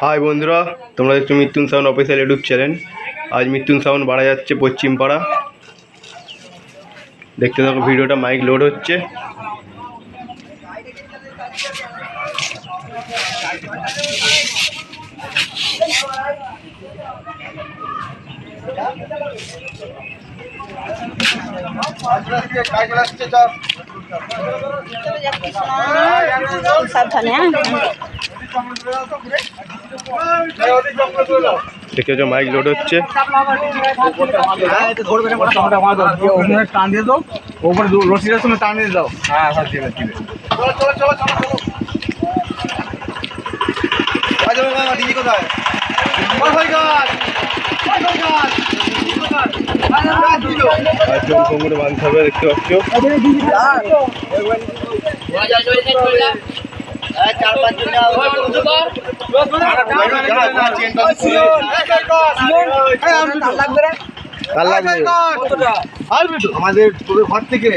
High বন্ধুরা। তোমরা দেখছ Mrityun sound official YouTube channel. আজ মৃত্যুন সাউন্ড বাড়া যাচ্ছে পশ্চিমপাড়া। দেখতে থাকো ভিডিওটা মাইক লোড হচ্ছে। সাবধানে হ্যাঁ? দেখতে মাইক লোড হচ্ছে। ওখানে টান দিয়ে দাও ওপরে রশিটার সঙ্গে টান দিয়ে দাও হ্যাঁ হ্যাঁ ঠিক আছে বাঁধতে হবে দেখতে পাচ্ছ। আমাদের তোদের ঘর থেকে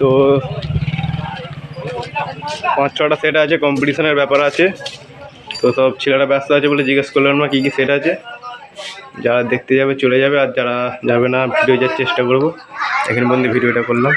তো পাঁচ ছটা সেট আছে কম্পিটিশনের ব্যাপার আছে। তো সব ছেলেরা ব্যস্ত আছে বলে জিজ্ঞেস করলাম না কী কী সেট আছে। যারা দেখতে যাবে চলে যাবে, আর যারা যাবে না, ভিডিও যাওয়ার চেষ্টা করব। এখানে বন্ধু ভিডিওটা করলাম।